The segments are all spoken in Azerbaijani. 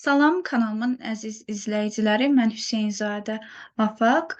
Salam kanalımın əziz izləyiciləri, mən Hüseynzadə Afaq.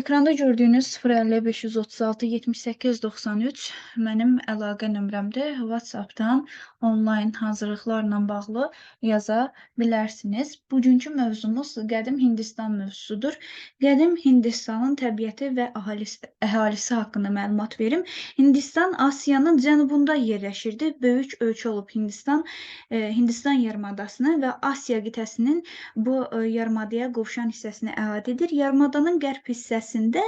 Ekranda gördüyünüz 050 536 78 93 mənim əlaqə nömrəmdir. WhatsApp-dan onlayn hazırlıqlarla bağlı yaza bilərsiniz. Bugünkü mövzumuz qədim Hindistan mövzusudur. Qədim Hindistanın təbiəti və əhalisi, əhalisi haqqında məlumat verim. Hindistan Asiyanın cənubunda yerləşirdi. Böyük ölçü olub Hindistan, e, Hindistan yarımadasını və Asiya qitəsinin bu e, yarımadaya qovşan hissəsini əhatə edir. Yarımadanın qərb hissəsində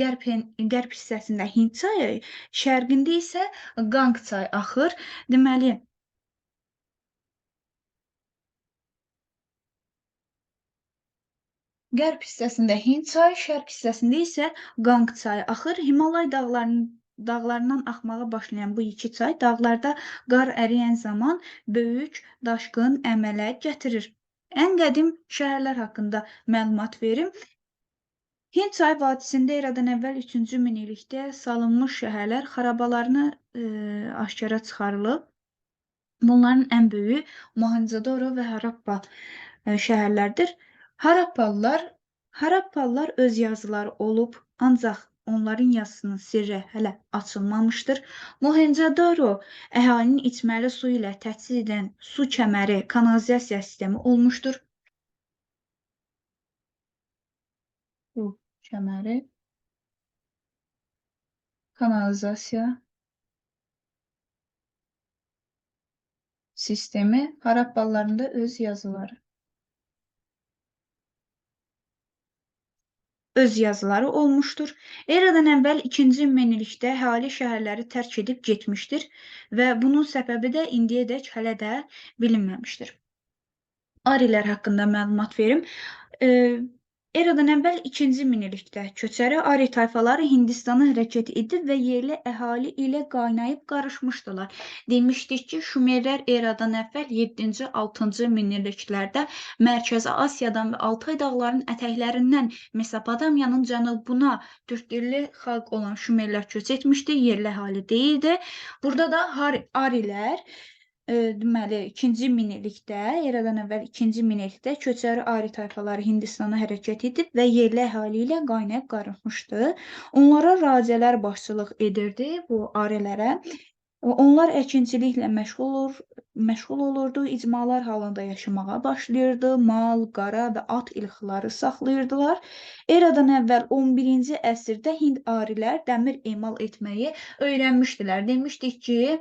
qərb, qərb hissəsində Hind çayı, şərqində isə Qanq çayı axır. Deməli, qərb hissəsində Hind çayı, şərq hissəsində isə Qanq çayı axır. Himalay dağlarının dağlarından axmağa başlayan bu iki çay dağlarda qar əriyən zaman böyük daşqın əmələ gətirir. Ən qədim şəhərlər haqqında məlumat verim. Hind çay vadisində eradan əvvəl 3-cü minillikdə salınmış şəhərlər xarabalarını e, aşkara çıxarılıb. Bunların ən böyüyü Mohenjo-daro və Harappa e, şəhərlərdir. Harappalılar Harappalılar öz yazıları olub, ancaq onların yazısının sirri hələ açılmamışdır. Mohenjo-daro əhalinin içməli su ilə təchiz edən su kəməri, kanalizasiya sistemi olmuşdur. Bu kəməri kanalizasiya sistemi Harappalıların da öz yazıları. öz yazıları olmuşdur. Eradan əvvəl 2-ci minillikdə əhali şəhərləri tərk edib getmişdir və bunun səbəbi də indiyədək hələ də bilinməmişdir. Arilər haqqında məlumat verim. Ee, Eradan əvvəl 2-ci minillikdə köçəri Ari tayfaları Hindistana hərəkət edib və yerli əhali ilə qaynayıb qarışmışdılar. Demişdik ki, Şumerlər eradan əvvəl 7-ci, 6-cı minilliklərdə Mərkəzi Asiyadan və Altay dağlarının ətəklərindən Mesopotamiyanın cənubuna türkdilli xalq olan Şumerlər köç etmişdi, yerli əhali deyildi. Burada da Arilər deməli 2-ci minillikdə, eradan əvvəl 2-ci minillikdə köçəri Ari tayfaları Hindistana hərəkət edib və yerli əhali ilə qaynayıb qarışmışdı. Onlara racələr başçılıq edirdi bu Arilərə. Onlar əkinçiliklə məşğul olur, məşğul olurdu, icmalar halında yaşamağa başlayırdı, mal, qara və at ilxıları saxlayırdılar. Eradan əvvəl 11-ci əsrdə Hind arilər dəmir emal etməyi öyrənmişdilər. Demişdik ki,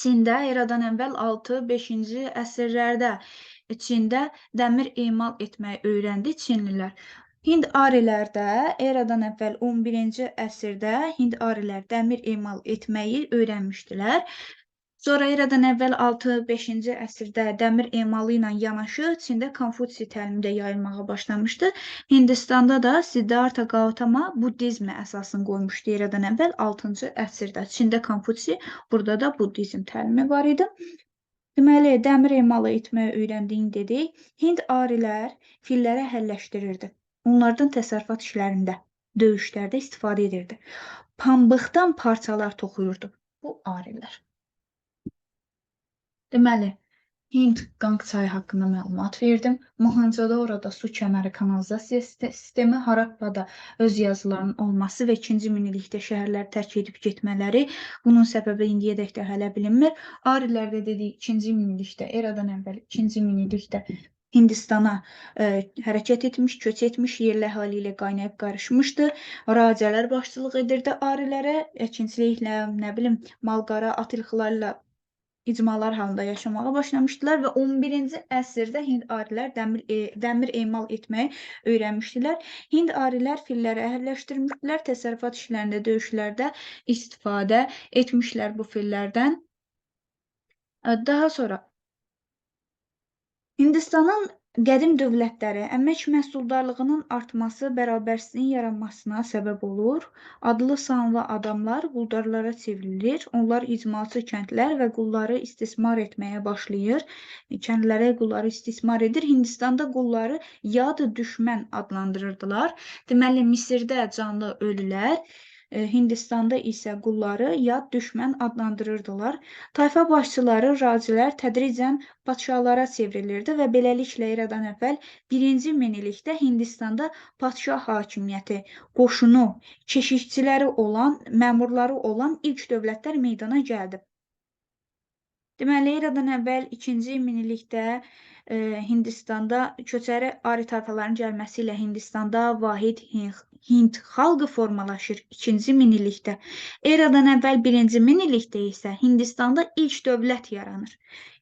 Çində eradan əvvəl 6-5-ci əsrlərdə Çində dəmir emal etməyi öyrəndi çinlilər. Hind arilər də eradan əvvəl 11-ci əsrdə Hind arilər dəmir emal etməyi öyrənmişdilər. Sonra eradan əvvəl 6-5-ci əsrdə dəmir emalı ilə yanaşı Çində Konfutsi təlimi də yayılmağa başlamışdı. Hindistanda da Siddhartha Gautama buddizmə əsasını qoymuşdu eradan əvvəl 6-cı əsrdə. Çində Konfutsi, burada da buddizm təlimi var idi. Deməli, dəmir emalı etməyi öyrəndiyini dedik. Hind arilər filləri həlləşdirirdi. Onlardan təsərrüfat işlərində, döyüşlərdə istifadə edirdi. Pambıqdan parçalar toxuyurdu bu arilər. Deməli, Hind Qanq çayı haqqında məlumat verdim. Mohenjo-daroda su kəməri kanalizasiya sistemi, Harappada öz yazılarının olması və 2-ci minillikdə şəhərləri tərk edib getmələri, bunun səbəbi indiyədək də hələ bilinmir. Arilərdə dedik 2-ci minillikdə, eradan əvvəl 2-ci minillikdə Hindistana ə, e, hərəkət etmiş, köç etmiş, yerli əhali ilə qaynayıb qarışmışdı. Racələr başçılıq edirdi arilərə, əkinçiliklə, nə bilim, mal-qara, at ilxılarla icmalar halında yaşamağa başlamışdılar və 11-ci əsrdə Hind arilər dəmir, e, dəmir emal etməyi öyrənmişdilər. Hind arilər filləri əhəlləşdirmişdilər, təsərrüfat işlərində, döyüşlərdə istifadə etmişlər bu fillərdən. Daha sonra Hindistanın Qədim dövlətləri əmək məhsuldarlığının artması bərabərsizliyin yaranmasına səbəb olur. Adlı-sanlı adamlar quldarlara çevrilir. Onlar icmalçı kəndlər və qulları istismar etməyə başlayır. Kəndlərə qulları istismar edir. Hindistanda qulları yad düşmən adlandırırdılar. Deməli, Misirdə canlı ölülər Hindistanda isə qulları yad düşmən adlandırırdılar. Tayfa başçıları, razilər tədricən padşahlara çevrilirdi və beləliklə eradan əvvəl 1-ci minillikdə Hindistanda padşah hakimiyyəti, qoşunu, keşikçiləri olan, məmurları olan ilk dövlətlər meydana gəldi. Deməli, eradan əvvəl 2-ci minillikdə e, Hindistanda köçəri ari tayfaların gəlməsi ilə Hindistanda vahid Hind, xalqı formalaşır 2-ci minillikdə. Eradan əvvəl 1-ci minillikdə isə Hindistanda ilk dövlət yaranır.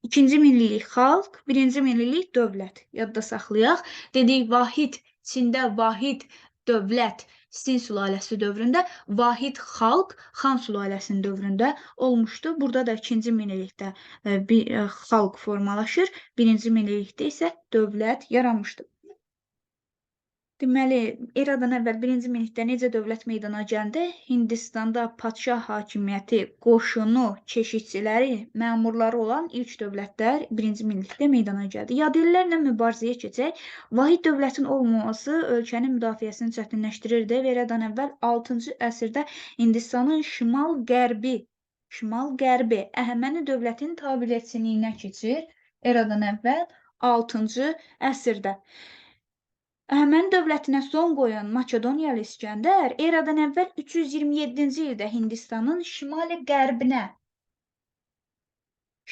2-ci minillik xalq, 1-ci minillik dövlət. Yadda saxlayaq. Dedik vahid, Çində vahid dövlət Sin sülaləsi dövründə vahid xalq Xan sülaləsinin dövründə olmuşdu. Burada da 2-ci minillikdə e, bir e, xalq formalaşır, 1-ci minillikdə isə dövlət yaranmışdı. Deməli, eradan əvvəl 1-ci minillikdə necə dövlət meydana gəldi? Hindistanda padşah hakimiyyəti, qoşunu, keşikçiləri, məmurları olan ilk dövlətlər 1-ci minillikdə meydana gəldi. Yadellərlə mübarizəyə keçək. Vahid dövlətin olmaması ölkənin müdafiəsini çətinləşdirirdi və eradan əvvəl 6-cı əsrdə Hindistanın şimal-qərbi, şimal-qərbi Əhəməni dövlətinin tabiəçiliyinə keçir. Eradan əvvəl 6-cı əsrdə. Əhəməni dövlətinə son qoyan Makedoniyalı İskəndər eradan əvvəl 327-ci ildə Hindistanın şimali-qərbinə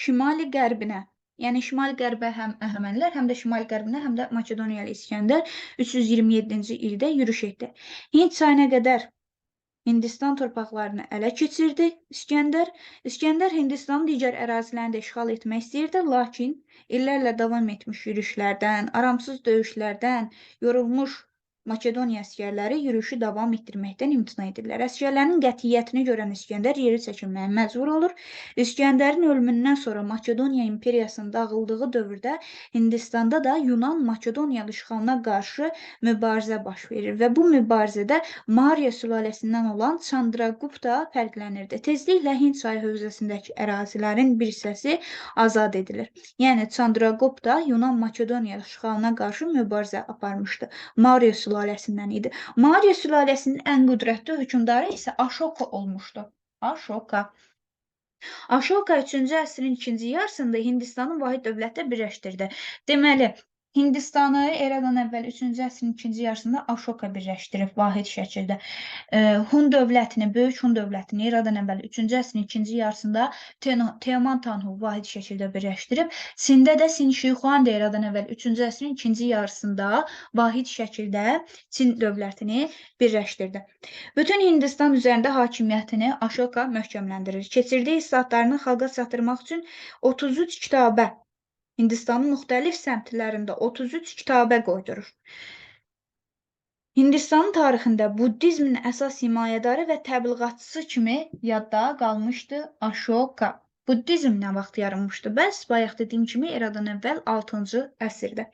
şimali-qərbinə yəni şimal-qərbə həm Əhəmənilər, həm də şimal-qərbinə, həm də Makedoniyalı İskəndər 327-ci ildə yürüş etdi. Hind çayına qədər Hindistan torpaqlarını ələ keçirdi İskəndər. İskəndər Hindistanın digər ərazilərini də işğal etmək istəyirdi, lakin illərlə davam etmiş yürüşlərdən, aramsız döyüşlərdən yorulmuş Makedoniya əsgərləri yürüşü davam etdirməkdən imtina edirlər. Əsgərlərin qətiyyətini görən İskəndər yeri çəkilməyə məcbur olur. İskəndərin ölümündən sonra Makedoniya imperiyasının dağıldığı dövrdə Hindistanda da Yunan-Makedoniya işğalına qarşı mübarizə baş verir və bu mübarizədə Maurya sülaləsindən olan Chandragupta fərqlənirdi. Tezliklə Hind çayı hövzəsindəki ərazilərin bir hissəsi azad edilir. Yəni Chandragupta Yunan-Makedoniya işğalına qarşı mübarizə aparmışdı. Maurya sülaləsindən sülaləsindən idi. Maurya sülaləsinin ən qüdrətli hökmdarı isə Aşoka olmuşdu. Aşoka. Aşoka 3-cü əsrin ikinci yarısında Hindistanın vahid dövlətdə birləşdirdi. Deməli, Hindistanı eradan əvvəl 3-cü əsrin ikinci yarısında Aşoka birləşdirib vahid şəkildə. E, Hun dövlətini, böyük Hun dövlətini eradan əvvəl 3-cü əsrin ikinci yarısında Teoman Tanhu vahid şəkildə birləşdirib. Çində də Sin Şixuan da eradan əvvəl 3-cü əsrin ikinci yarısında vahid şəkildə Çin dövlətini birləşdirdi. Bütün Hindistan üzərində hakimiyyətini Aşoka möhkəmləndirir. Keçirdiyi islahatlarını xalqa çatdırmaq üçün 33 kitabə Hindistanın müxtəlif səmtlərində 33 kitabə qoydurur. Hindistanın tarixində buddizmin əsas himayədarı və təbliğatçısı kimi yadda qalmışdı Ashoka. Buddizm nə vaxt yaranmışdı? Bəs bayaq dediyim kimi eradan əvvəl 6-cı əsrdə.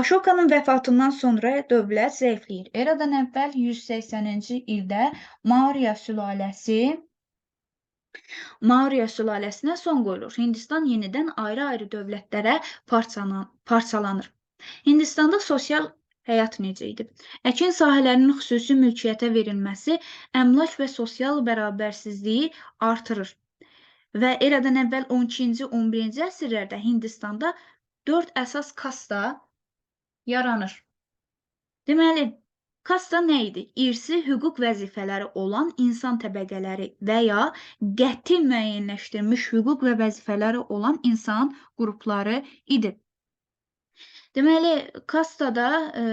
Ashokanın vəfatından sonra dövlət zəifləyir. Eradan əvvəl 180-ci ildə Maurya sülaləsi Maurya sülaləsinə son qoyulur. Hindistan yenidən ayrı-ayrı dövlətlərə parçalanır. Hindistanda sosial həyat necə idi? Əkin sahələrinin xüsusi mülkiyyətə verilməsi əmlak və sosial bərabərsizliyi artırır. Və eradan əvvəl 12-ci, 11-ci əsrlərdə Hindistanda 4 əsas kasta yaranır. Deməli, Kasta nə idi? İrsi hüquq vəzifələri olan insan təbəqələri və ya qəti müəyyənləşdirilmiş hüquq və vəzifələri olan insan qrupları idi. Deməli, kastada e,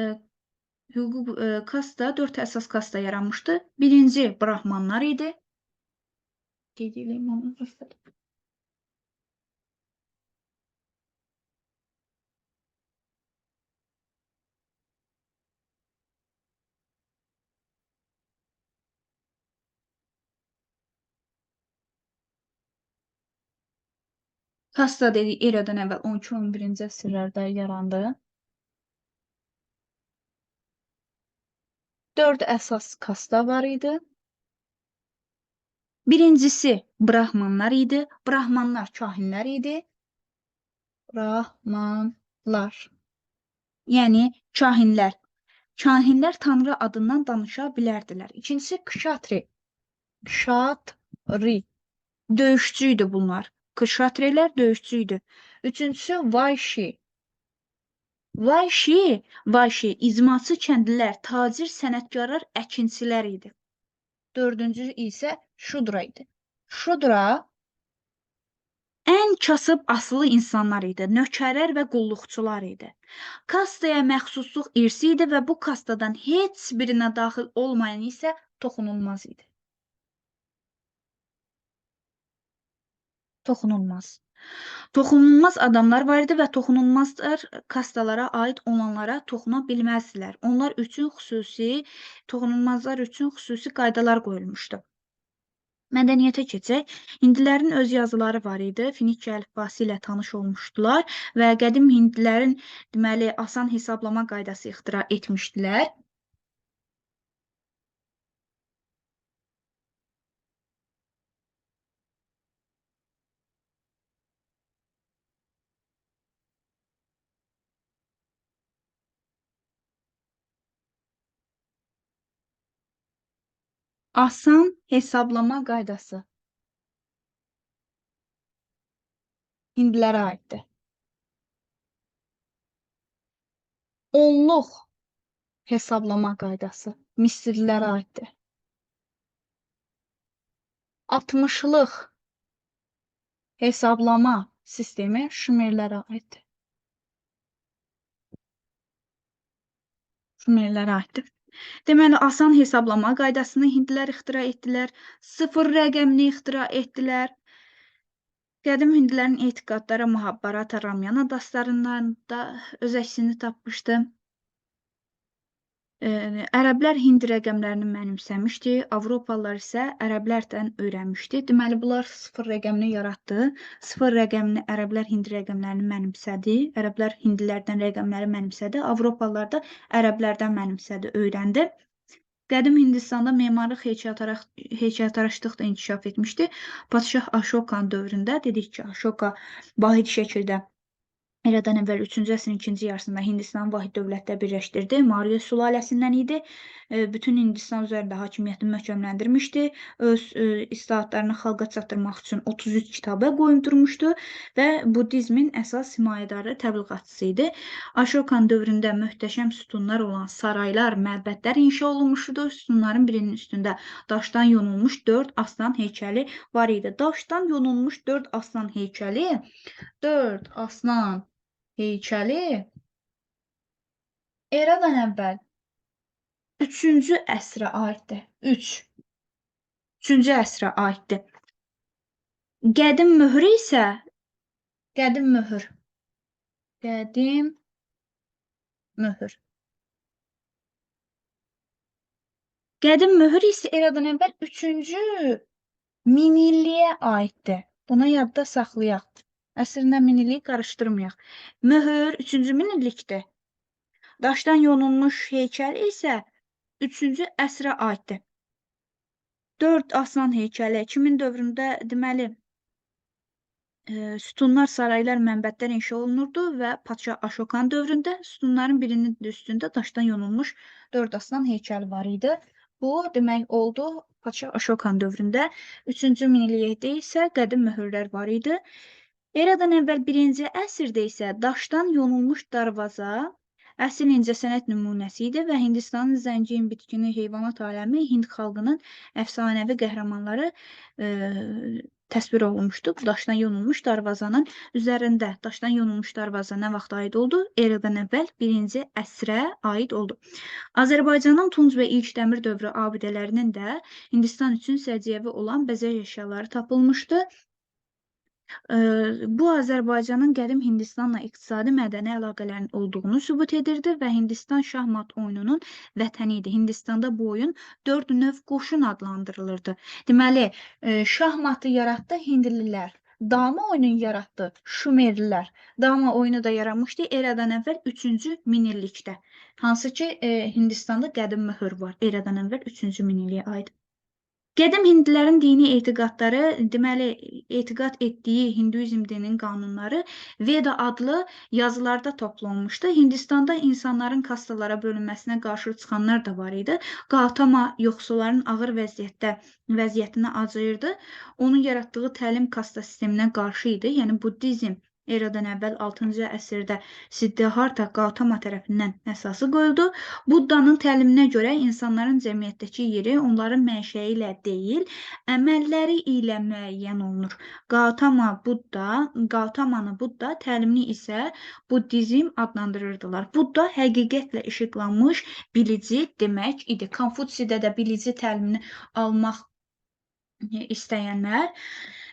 hüquq e, kasta 4 əsas kasta yaranmışdı. Birinci brahmanlar idi. Qeyd edeyim onu. Kasta dedi eradan əvvəl 12-11-ci əsrlərdə yarandı. Dörd əsas kasta var idi. Birincisi Brahmanlar idi. Brahmanlar kahinlər idi. Brahmanlar. Yəni kahinlər. Kahinlər Tanrı adından danışa bilərdilər. İkincisi Kshatri. Kşatri. Döyüşçü idi bunlar. Kşatrilər döyüşçü idi. Üçüncüsü Vayşi. Vayşi, Vayşi, icmaçı kəndlilər, tacir, sənətkarlar, əkinçilər idi. Dördüncü isə Şudra idi. Şudra ən kasıb asılı insanlar idi. Nökərlər və qulluqçular idi. Kastaya məxsusluq irsi idi və bu kastadan heç birinə daxil olmayan isə toxunulmaz idi. Toxunulmaz. Toxunulmaz adamlar var idi və toxunulmazlar kastalara aid olanlara toxuna bilməzdilər. Onlar üçün xüsusi, toxunulmazlar üçün xüsusi qaydalar qoyulmuşdu. Mədəniyyətə keçək. Hindilərin öz yazıları var idi. Finikiya əlifbası ilə tanış olmuşdular və qədim hindlilərin deməli asan hesablama qaydası ixtira etmişdilər. Asan hesablama qaydası hindlilərə aiddir. Onluq hesablama qaydası misirlilərə aiddir. 60-lıq hesablama sistemi şumerlərə aiddir. Şumerlərə aiddir. Deməli, asan hesablama qaydasını hindlilər ixtira etdilər, sıfır rəqəmini ixtira etdilər. Qədim hindlilərin etiqadları Mahabharata Ramayana dastanlarında öz əksini tapmışdı. Ərəblər Hind rəqəmlərini mənimsəmişdi, Avropalılar isə ərəblərdən öyrənmişdi. Deməli, bunlar sıfır rəqəmini yaratdı. Sıfır rəqəmini ərəblər Hind rəqəmlərini mənimsədi. Ərəblər hindlilərdən rəqəmləri mənimsədi. Avropalılar da ərəblərdən mənimsədi, öyrəndi. Qədim Hindistanda memarlıq heykəltaraş heykəltaraşlıq da inkişaf etmişdi. Padşah Ashokan dövründə dedik ki, Ashoka vahid şəkildə Eradan əvvəl 3-cü əsrin ikinci yarısında Hindistan vahid dövlətdə birləşdirdi. Maurya sülaləsindən idi. E, bütün Hindistan üzərində hakimiyyətini möhkəmləndirmişdi. Öz e, islahatlarını xalqa çatdırmaq üçün 33 kitabə qoyundurmuşdu və Buddizmin əsas himayədarı, təbliğatçısı idi. Ashokan dövründə möhtəşəm sütunlar olan saraylar, məbədlər inşa olunmuşdu. Sütunların birinin üstündə daşdan yonulmuş 4 aslan heykəli var idi. Daşdan yonulmuş 4 aslan heykəli 4 aslan heykəli eradan əvvəl 3-cü əsrə aiddir. 3. 3-cü əsrə aiddir. Qədim möhür isə qədim möhür. Qədim möhür. Qədim möhür isə eradan əvvəl 3-cü minilliyə aiddir. Bunu yadda saxlayaq. Əsrlə minilliyi qarışdırmayaq. Möhür 3-cü minillikdir. Daşdan yonulmuş heykəl isə 3-cü əsrə aiddir. 4 aslan heykəli kimin dövründə deməli e, sütunlar, saraylar, mənbətlər inşa olunurdu və Padşah Aşokan dövründə sütunların birinin üstündə daşdan yonulmuş 4 aslan heykəli var idi. Bu demək oldu Padşah Aşokan dövründə. 3-cü minillikdə isə qədim möhürlər var idi. Eradan əvvəl 1-ci əsrdə isə daşdan yonulmuş darvaza əsl incəsənət nümunəsi idi və Hindistanın zəngin bitkini, heyvanat aləmi Hind xalqının əfsanəvi qəhrəmanları e, təsvir olunmuşdu. Daşdan yonulmuş darvazanın üzərində daşdan yonulmuş darvaza nə vaxt aid oldu? Eradan əvvəl 1-ci əsrə aid oldu. Azərbaycanın Tunc və İlk Dəmir dövrü abidələrinin də Hindistan üçün səciyyəvi olan bəzək əşyaları tapılmışdı. Bu Azərbaycanın qədim Hindistanla iqtisadi mədəni əlaqələrinin olduğunu sübut edirdi və Hindistan şahmat oyununun vətəni idi. Hindistanda bu oyun dörd növ qoşun adlandırılırdı. Deməli, şahmatı yaratdı hindlilər. Dama oyununu yaratdı Şumerlilər. Dama oyunu da yaranmışdı eradan əvvəl 3-cü minillikdə. Hansı ki, Hindistanda qədim möhür var eradan əvvəl 3-cü minilliyə aid. Qədim hindlilərin dini etiqadları, deməli, etiqad etdiyi hinduizm dininin qanunları Veda adlı yazılarda toplanmışdı. Hindistanda insanların kastalara bölünməsinə qarşı çıxanlar da var idi. Gautama yoxsulların ağır vəziyyətdə vəziyyətinə acıyırdı. Onun yaratdığı təlim kasta sisteminə qarşı idi. Yəni buddizm Eradan əvvəl 6-cı əsrdə Siddhartha Gautama tərəfindən əsası qoyuldu. Buddanın təliminə görə insanların cəmiyyətdəki yeri onların mənşəyi ilə deyil, əməlləri ilə müəyyən olunur. Gautama Budda, Gautamanı Budda təlimini isə Buddizm adlandırırdılar. Budda həqiqətlə işıqlanmış bilici demək idi. Konfutsidə də bilici təlimini almaq istəyənlər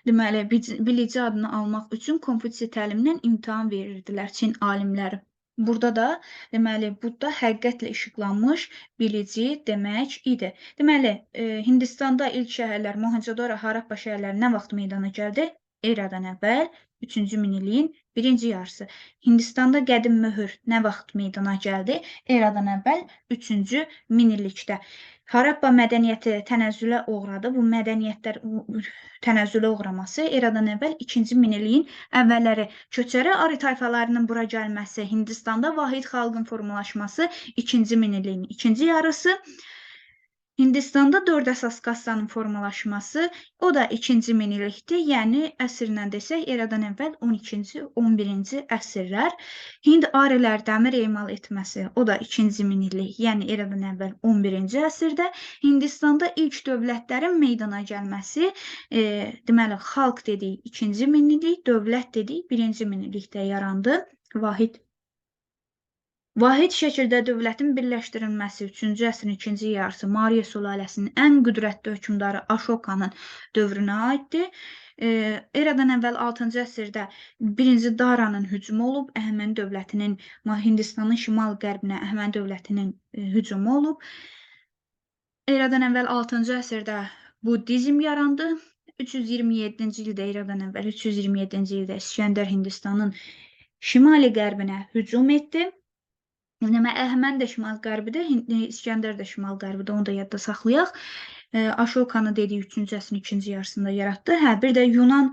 deməli bilici adını almaq üçün Konfutsi təlimindən imtahan verirdilər Çin alimləri. Burada da deməli Budda həqiqətlə işıqlanmış bilici demək idi. Deməli, e, Hindistanda ilk şəhərlər Mohenjo-daro, Harappa şəhərləri nə vaxt meydana gəldi? Eradan əvvəl 3-cü minilliyin birinci yarısı. Hindistanda qədim möhür nə vaxt meydana gəldi? Eradan əvvəl 3-cü minillikdə. Harappa mədəniyyəti tənəzzülə uğradı. Bu mədəniyyətlər tənəzzülə uğraması eradan əvvəl 2-ci minilliyin əvvəlləri köçəri ari tayfalarının bura gəlməsi, Hindistanda vahid xalqın formalaşması 2-ci minilliyin ikinci yarısı Hindistanda dörd əsas kassanın formalaşması, o da ikinci minillikdir. Yəni əsrlə desək, eradan əvvəl 12-ci, 11-ci əsrlər. Hind arilər dəmir emal etməsi, o da ikinci minillik, yəni eradan əvvəl 11-ci əsrdə. Hindistanda ilk dövlətlərin meydana gəlməsi, e, deməli, xalq dedik ikinci minillik, dövlət dedik birinci minillikdə yarandı. Vahid Vahid şəkildə dövlətin birləşdirilməsi 3-cü əsrin ikinci yarısı Maurya sülaləsinin ən qüdrətli hökmdarı Ashokanın dövrünə aiddir. E, eradan əvvəl 6-cı əsrdə 1-ci Daranın hücumu olub, Əhəməni dövlətinin Hindistanın şimal-qərbinə Əhəməni dövlətinin e, hücumu olub. Eradan əvvəl 6-cı əsrdə Buddizm yarandı. 327-ci ildə eradan əvvəl 327-ci ildə İskəndər Hindistanın şimali qərbinə hücum etdi. Yəni Əhəmən də şimal-qərbidir, İskəndər də şimal-qərbidir, onu da yadda saxlayaq. Aşokanı dedik 3-cü əsrin ikinci yarısında yaratdı. Hə, bir də Yunan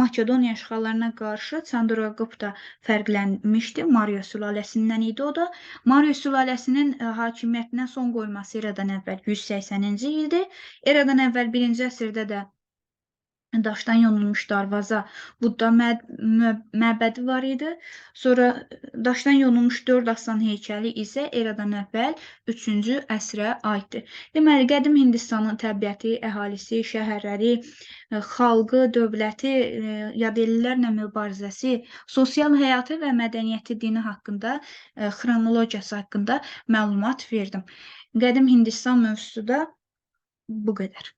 Makedoniya işğallarına qarşı Çandoraqopda fərqlənmişdi. Mario sülaləsindən idi o da. Mario sülaləsinin hakimiyyətinə son qoyması eradan əvvəl 180-ci ildir. Eradan əvvəl 1-ci əsrdə də daşdan yonulmuş darvaza Budda məbədi var idi. Sonra daşdan yonulmuş 4 aslan heykəli isə eradan əvvəl 3-cü əsrə aiddir. Deməli, qədim Hindistanın təbiəti, əhalisi, şəhərləri, e, xalqı, dövləti, e, yadellilərlə mübarizəsi, sosial həyatı və mədəniyyəti, dini haqqında, e, xronologiyası haqqında məlumat verdim. Qədim Hindistan mövzusu da bu qədər.